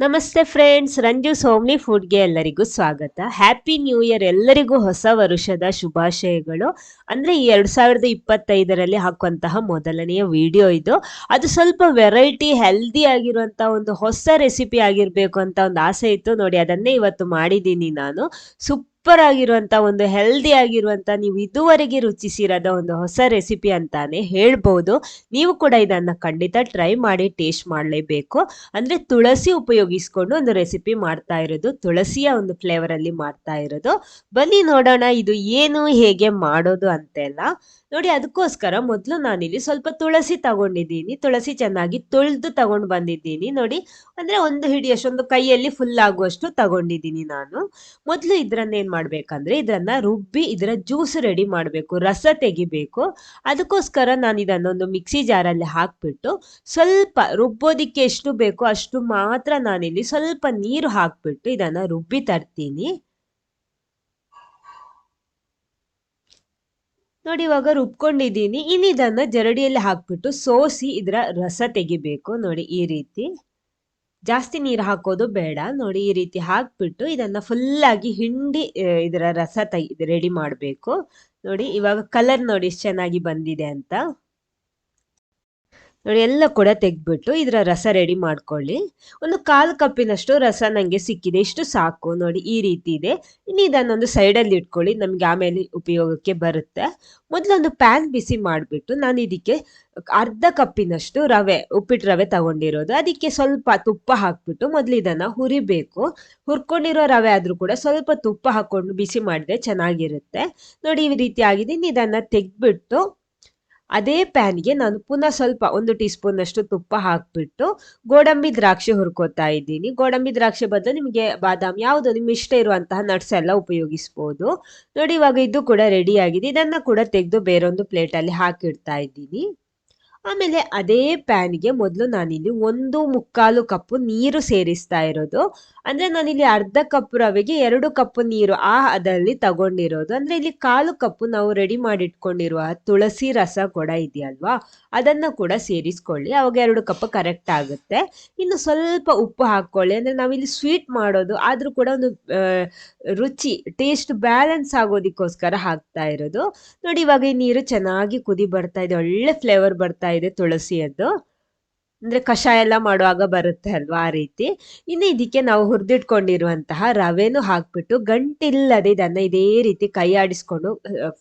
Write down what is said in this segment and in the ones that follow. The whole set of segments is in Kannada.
ನಮಸ್ತೆ ಫ್ರೆಂಡ್ಸ್, ರಂಜು ಸೋಮ್ನಿ ಫುಡ್ಗೆ ಎಲ್ಲರಿಗೂ ಸ್ವಾಗತ. ಹ್ಯಾಪಿ ನ್ಯೂ ಇಯರ್ ಎಲ್ಲರಿಗೂ ಹೊಸ ವರುಷದ ಶುಭಾಶಯಗಳು. ಅಂದ್ರೆ ಈ ಎರಡು ಸಾವಿರದ ಇಪ್ಪತ್ತೈದರಲ್ಲಿ ಹಾಕುವಂತಹ ಮೊದಲನೆಯ ವಿಡಿಯೋ ಇದು. ಅದು ಸ್ವಲ್ಪ ವೆರೈಟಿ ಹೆಲ್ದಿ ಆಗಿರುವಂಥ ಒಂದು ಹೊಸ ರೆಸಿಪಿ ಆಗಿರಬೇಕು ಅಂತ ಒಂದು ಆಸೆ ಇತ್ತು. ನೋಡಿ, ಅದನ್ನೇ ಇವತ್ತು ಮಾಡಿದ್ದೀನಿ ನಾನು. ಸೂಪರ್ ಆಗಿರುವಂತ ಒಂದು ಹೆಲ್ದಿ ಆಗಿರುವಂತ ನೀವು ಇದುವರೆಗೆ ರುಚಿಸಿರದ ಒಂದು ಹೊಸ ರೆಸಿಪಿ ಅಂತಾನೆ ಹೇಳ್ಬೋದು. ನೀವು ಕೂಡ ಇದನ್ನ ಖಂಡಿತ ಟ್ರೈ ಮಾಡಿ ಟೇಸ್ಟ್ ಮಾಡಲೇಬೇಕು. ಅಂದ್ರೆ ತುಳಸಿ ಉಪಯೋಗಿಸ್ಕೊಂಡು ಒಂದು ರೆಸಿಪಿ ಮಾಡ್ತಾ ಇರೋದು, ತುಳಸಿಯ ಒಂದು ಫ್ಲೇವರ್ ಅಲ್ಲಿ ಮಾಡ್ತಾ ಇರೋದು. ಬನ್ನಿ ನೋಡೋಣ ಇದು ಏನು, ಹೇಗೆ ಮಾಡೋದು ಅಂತೆಲ್ಲ. ನೋಡಿ ಅದಕ್ಕೋಸ್ಕರ ಮೊದಲು ನಾನಿಲ್ಲಿ ಸ್ವಲ್ಪ ತುಳಸಿ ತಗೊಂಡಿದ್ದೀನಿ. ತುಳಸಿ ಚೆನ್ನಾಗಿ ತೊಳೆದು ತಗೊಂಡು ಬಂದಿದ್ದೀನಿ. ನೋಡಿ, ಅಂದ್ರೆ ಒಂದು ಹಿಡಿಯಷ್ಟೊಂದು ಕೈಯಲ್ಲಿ ಫುಲ್ ಆಗುವಷ್ಟು ತಗೊಂಡಿದ್ದೀನಿ ನಾನು. ಮೊದಲು ಇದ್ರನ್ನ ಏನ್ ಮಾಡ್ಬೇಕಂದ್ರೆ ಇದನ್ನ ರುಬ್ಬಿ ಇದರ ಜ್ಯೂಸ್ ರೆಡಿ ಮಾಡಬೇಕು, ರಸ ತೆಗಿಬೇಕು. ಅದಕ್ಕೋಸ್ಕರ ನಾನು ಇದನ್ನೊಂದು ಮಿಕ್ಸಿ ಜಾರಲ್ಲಿ ಹಾಕ್ಬಿಟ್ಟು ಸ್ವಲ್ಪ ರುಬ್ಬೋದಿಕ್ಕೆ ಎಷ್ಟು ಬೇಕೋ ಅಷ್ಟು ಮಾತ್ರ ನಾನಿಲ್ಲಿ ಸ್ವಲ್ಪ ನೀರು ಹಾಕ್ಬಿಟ್ಟು ಇದನ್ನ ರುಬ್ಬಿ ತರ್ತೀನಿ. ನೋಡಿ ಇವಾಗ ರುಬ್ಕೊಂಡಿದ್ದೀನಿ. ಇನ್ನು ಇದನ್ನ ಜರಡಿಯಲ್ಲಿ ಹಾಕ್ಬಿಟ್ಟು ಸೋಸಿ ಇದರ ರಸ ತೆಗಿಬೇಕು. ನೋಡಿ ಈ ರೀತಿ. ಜಾಸ್ತಿ ನೀರು ಹಾಕೋದು ಬೇಡ. ನೋಡಿ ಈ ರೀತಿ ಹಾಕ್ಬಿಟ್ಟು ಇದನ್ನ ಫುಲ್ ಆಗಿ ಹಿಂಡಿ ಇದರ ರಸ ತೆಗಿ ರೆಡಿ ಮಾಡಬೇಕು. ನೋಡಿ ಇವಾಗ ಕಲರ್ ನೋಡಿ ಎಷ್ಟು ಚೆನ್ನಾಗಿ ಬಂದಿದೆ ಅಂತ. ನೋಡಿ, ಎಲ್ಲ ಕೂಡ ತೆಗ್ದ್ಬಿಟ್ಟು ಇದರ ರಸ ರೆಡಿ ಮಾಡ್ಕೊಳ್ಳಿ. ಒಂದು ಕಾಲು ಕಪ್ಪಿನಷ್ಟು ರಸ ನನಗೆ ಸಿಕ್ಕಿದೆ, ಇಷ್ಟು ಸಾಕು. ನೋಡಿ, ಈ ರೀತಿ ಇದೆ. ಇನ್ನು ಇದನ್ನೊಂದು ಸೈಡಲ್ಲಿ ಇಟ್ಕೊಳ್ಳಿ, ನಮಗೆ ಆಮೇಲೆ ಉಪಯೋಗಕ್ಕೆ ಬರುತ್ತೆ. ಮೊದಲೊಂದು ಪ್ಯಾನ್ ಬಿಸಿ ಮಾಡಿಬಿಟ್ಟು ನಾನು ಇದಕ್ಕೆ ಅರ್ಧ ಕಪ್ಪಿನಷ್ಟು ರವೆ ಉಪ್ಪಿಟ್ಟು ರವೆ ತಗೊಂಡಿರೋದು. ಅದಕ್ಕೆ ಸ್ವಲ್ಪ ತುಪ್ಪ ಹಾಕ್ಬಿಟ್ಟು ಮೊದಲು ಇದನ್ನು ಹುರಿಬೇಕು. ಹುರ್ಕೊಂಡಿರೋ ರವೆ ಆದರೂ ಕೂಡ ಸ್ವಲ್ಪ ತುಪ್ಪ ಹಾಕ್ಕೊಂಡು ಬಿಸಿ ಮಾಡಿದ್ರೆ ಚೆನ್ನಾಗಿರುತ್ತೆ. ನೋಡಿ, ಈ ರೀತಿ ಆಗಿದೆ. ಇದನ್ನು ತೆಗ್ದ್ಬಿಟ್ಟು ಅದೇ ಪ್ಯಾನ್ಗೆ ನಾನು ಪುನಃ ಸ್ವಲ್ಪ ಒಂದು ಟೀ ಸ್ಪೂನ್ ಅಷ್ಟು ತುಪ್ಪ ಹಾಕ್ಬಿಟ್ಟು ಗೋಡಂಬಿ ದ್ರಾಕ್ಷಿ ಹುರ್ಕೋತಾ ಇದ್ದೀನಿ. ಗೋಡಂಬಿ ದ್ರಾಕ್ಷಿ ಬದಲು ನಿಮಗೆ ಬಾದಾಮ್ ಯಾವುದು ನಿಮ್ಮ ಇಷ್ಟ ಇರುವಂತಹ ನಟ್ಸ್ ಎಲ್ಲ ಉಪಯೋಗಿಸ್ಬೋದು. ನೋಡಿ ಇವಾಗ ಇದು ಕೂಡ ರೆಡಿ ಆಗಿದೆ. ಇದನ್ನು ಕೂಡ ತೆಗೆದು ಬೇರೊಂದು ಪ್ಲೇಟಲ್ಲಿ ಹಾಕಿಡ್ತಾ ಇದ್ದೀನಿ. ಆಮೇಲೆ ಅದೇ ಪ್ಯಾನ್ಗೆ ಮೊದಲು ನಾನಿಲ್ಲಿ ಒಂದು ಮುಕ್ಕಾಲು ಕಪ್ಪು ನೀರು ಸೇರಿಸ್ತಾ ಇರೋದು. ಅಂದರೆ ನಾನಿಲ್ಲಿ ಅರ್ಧ ಕಪ್ ರವೆಗೆ ಎರಡು ಕಪ್ ನೀರು ಆ ಅದರಲ್ಲಿ ತಗೊಂಡಿರೋದು. ಅಂದರೆ ಇಲ್ಲಿ ಕಾಲು ಕಪ್ಪು ನಾವು ರೆಡಿ ಮಾಡಿ ಇಟ್ಕೊಂಡಿರುವ ತುಳಸಿ ರಸ ಕೂಡ ಇದೆಯಲ್ವಾ? ಅದನ್ನು ಕೂಡ ಸೇರಿಸ್ಕೊಳ್ಳಿ. ಅವಾಗ ಎರಡು ಕಪ್ ಕರೆಕ್ಟ್ ಆಗುತ್ತೆ. ಇನ್ನು ಸ್ವಲ್ಪ ಉಪ್ಪು ಹಾಕ್ಕೊಳ್ಳಿ. ಅಂದರೆ ನಾವಿಲ್ಲಿ ಸ್ವೀಟ್ ಮಾಡೋದು. ಆದರೂ ಕೂಡ ಒಂದು ರುಚಿ ಟೇಸ್ಟ್ ಬ್ಯಾಲೆನ್ಸ್ ಆಗೋದಿಕ್ಕೋಸ್ಕರ ಹಾಕ್ತಾ ಇರೋದು. ನೋಡಿ ಇವಾಗ ಈ ನೀರು ಚೆನ್ನಾಗಿ ಕುದಿ ಬರ್ತಾ ಇದೆ. ಒಳ್ಳೆ ಫ್ಲೇವರ್ ಬರ್ತಾ ಇದೆ ತುಳಸಿಯದ್ದು. ಅಂದ್ರೆ ಕಷಾಯ ಎಲ್ಲ ಮಾಡುವಾಗ ಬರುತ್ತೆ ಅಲ್ವಾ ಆ ರೀತಿ. ಇನ್ನು ಇದಕ್ಕೆ ನಾವು ಹುರಿದಿಟ್ಕೊಂಡಿರುವಂತಹ ರವೆನೂ ಹಾಕ್ಬಿಟ್ಟು ಗಂಟಿಲ್ಲದೆ ಇದನ್ನ ಇದೇ ರೀತಿ ಕೈ ಆಡಿಸ್ಕೊಂಡು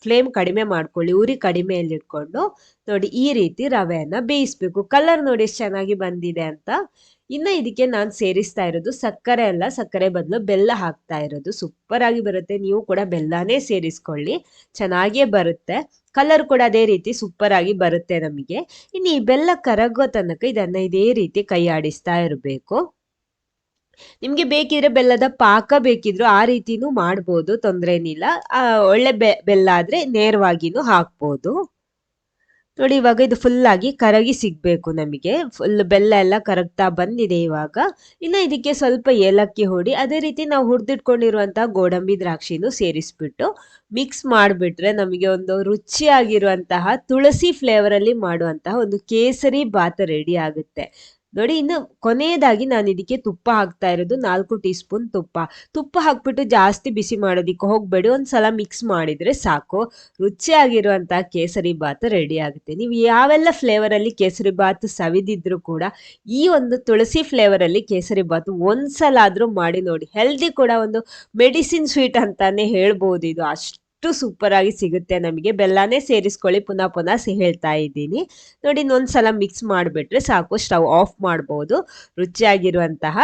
ಫ್ಲೇಮ್ ಕಡಿಮೆ ಮಾಡ್ಕೊಳ್ಳಿ, ಉರಿ ಕಡಿಮೆಯಲ್ಲಿ ಇಟ್ಕೊಂಡು ನೋಡಿ ಈ ರೀತಿ ರವೆಯನ್ನ ಬೇಯಿಸ್ಬೇಕು. ಕಲರ್ ನೋಡಿ ಎಷ್ಟು ಚೆನ್ನಾಗಿ ಬಂದಿದೆ ಅಂತ. ಇನ್ನು ಇದಕ್ಕೆ ನಾನು ಸೇರಿಸ್ತಾ ಇರೋದು ಸಕ್ಕರೆ ಅಲ್ಲ, ಸಕ್ಕರೆ ಬದಲು ಬೆಲ್ಲ ಹಾಕ್ತಾ ಇರೋದು. ಸೂಪರ್ ಆಗಿ ಬರುತ್ತೆ. ನೀವು ಕೂಡ ಬೆಲ್ಲನೇ ಸೇರಿಸ್ಕೊಳ್ಳಿ. ಚೆನ್ನಾಗೇ ಬರುತ್ತೆ. ಕಲರ್ ಕೂಡ ಅದೇ ರೀತಿ ಸೂಪರ್ ಆಗಿ ಬರುತ್ತೆ ನಮಗೆ. ಇನ್ನು ಈ ಬೆಲ್ಲ ಕರಗೋ ತನಕ ಇದನ್ನ ಇದೇ ರೀತಿ ಕೈ ಆಡಿಸ್ತಾ ಇರಬೇಕು. ನಿಮ್ಗೆ ಬೇಕಿದ್ರೆ ಬೆಲ್ಲದ ಪಾಕ ಬೇಕಿದ್ರು ಆ ರೀತಿನೂ ಮಾಡ್ಬೋದು. ತೊಂದರೆ ಏನಿಲ್ಲ ಒಳ್ಳೆ ಬೆಲ್ಲ ಆದ್ರೆ ನೇರವಾಗಿನೂ ಹಾಕ್ಬೋದು. ನೋಡಿ, ಇವಾಗ ಇದು ಫುಲ್ ಆಗಿ ಕರಗಿ ಸಿಗಬೇಕು ನಮಗೆ. ಫುಲ್ ಬೆಲ್ಲ ಎಲ್ಲ ಕರಗ್ತಾ ಬಂದಿದೆ ಇವಾಗ. ಇನ್ನು ಇದಕ್ಕೆ ಸ್ವಲ್ಪ ಏಲಕ್ಕಿ ಹೊಡಿ, ಅದೇ ರೀತಿ ನಾವು ಹುರಿದಿಟ್ಕೊಂಡಿರುವಂತಹ ಗೋಡಂಬಿ ದ್ರಾಕ್ಷಿನೂ ಸೇರಿಸ್ಬಿಟ್ಟು ಮಿಕ್ಸ್ ಮಾಡಿಬಿಟ್ರೆ ನಮಗೆ ಒಂದು ರುಚಿಯಾಗಿರುವಂತಹ ತುಳಸಿ ಫ್ಲೇವರಲ್ಲಿ ಮಾಡುವಂತಹ ಒಂದು ಕೇಸರಿ ಬಾತ್ ರೆಡಿ ಆಗುತ್ತೆ. ನೋಡಿ, ಇನ್ನು ಕೊನೆಯದಾಗಿ ನಾನು ಇದಕ್ಕೆ ತುಪ್ಪ ಹಾಕ್ತಾ ಇರೋದು, ನಾಲ್ಕು ಟೀ ಸ್ಪೂನ್ ತುಪ್ಪ. ತುಪ್ಪ ಹಾಕ್ಬಿಟ್ಟು ಜಾಸ್ತಿ ಬಿಸಿ ಮಾಡೋದಿಕ್ಕೆ ಹೋಗ್ಬೇಡಿ, ಒಂದ್ಸಲ ಮಿಕ್ಸ್ ಮಾಡಿದ್ರೆ ಸಾಕು. ರುಚಿಯಾಗಿರುವಂತಹ ಕೇಸರಿ ಬಾತ್ ರೆಡಿ ಆಗುತ್ತೆ. ನೀವು ಯಾವೆಲ್ಲ ಫ್ಲೇವರ್ ಅಲ್ಲಿ ಕೇಸರಿ ಬಾತ್ ಸವಿದಿದ್ರು ಕೂಡ, ಈ ಒಂದು ತುಳಸಿ ಫ್ಲೇವರ್ ಅಲ್ಲಿ ಕೇಸರಿ ಬಾತ್ ಒಂದ್ಸಲ ಆದ್ರೂ ಮಾಡಿ ನೋಡಿ. ಹೆಲ್ದಿ ಕೂಡ ಒಂದು ಮೆಡಿಸಿನ್ ಸ್ವೀಟ್ ಅಂತಾನೆ ಹೇಳ್ಬೋದು ಇದು ಅಷ್ಟು. ಅಷ್ಟು ಸೂಪರ್ ಆಗಿ ಸಿಗುತ್ತೆ ನಮಗೆ. ಬೆಲ್ಲನೇ ಸೇರಿಸ್ಕೊಳ್ಳಿ, ಪುನಃ ಪುನಃ ಹೇಳ್ತಾ ಇದ್ದೀನಿ. ನೋಡಿ ಇನ್ನೊಂದ್ಸಲ ಮಿಕ್ಸ್ ಮಾಡಿಬಿಟ್ರೆ ಸಾಕು ಸ್ಟವ್ ಆಫ್ ಮಾಡ್ಬೋದು. ರುಚಿಯಾಗಿರುವಂತಹ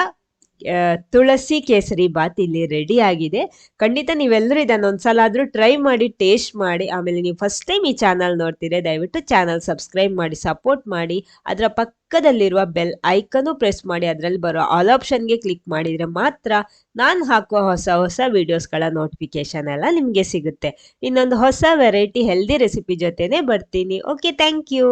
ತುಳಸಿ ಕೇಸರಿ ಬಾತ್ ಇಲ್ಲಿ ರೆಡಿ ಆಗಿದೆ. ಖಂಡಿತ ನೀವೆಲ್ಲರೂ ಇದನ್ನು ಒಂದ್ಸಲ ಆದರೂ ಟ್ರೈ ಮಾಡಿ ಟೇಸ್ಟ್ ಮಾಡಿ, ಆಮೇಲೆ ನೀವು ಫಸ್ಟ್ ಟೈಮ್ ಈ ಚಾನಲ್ ನೋಡ್ತೀರಿ ದಯವಿಟ್ಟು ಚಾನಲ್ ಸಬ್ಸ್ಕ್ರೈಬ್ ಮಾಡಿ ಸಪೋರ್ಟ್ ಮಾಡಿ. ಅದರ ಪಕ್ಕದಲ್ಲಿರುವ ಬೆಲ್ ಐಕನ್ನು ಪ್ರೆಸ್ ಮಾಡಿ, ಅದರಲ್ಲಿ ಬರೋ ಆಲ್ ಆಪ್ಷನ್ಗೆ ಕ್ಲಿಕ್ ಮಾಡಿದರೆ ಮಾತ್ರ ನಾನು ಹಾಕುವ ಹೊಸ ಹೊಸ ವಿಡಿಯೋಸ್ಗಳ ನೋಟಿಫಿಕೇಶನ್ ಎಲ್ಲ ನಿಮಗೆ ಸಿಗುತ್ತೆ. ಇನ್ನೊಂದು ಹೊಸ ವೆರೈಟಿ ಹೆಲ್ದಿ ರೆಸಿಪಿ ಜೊತೆನೆ ಬರ್ತೀನಿ. Okay thank you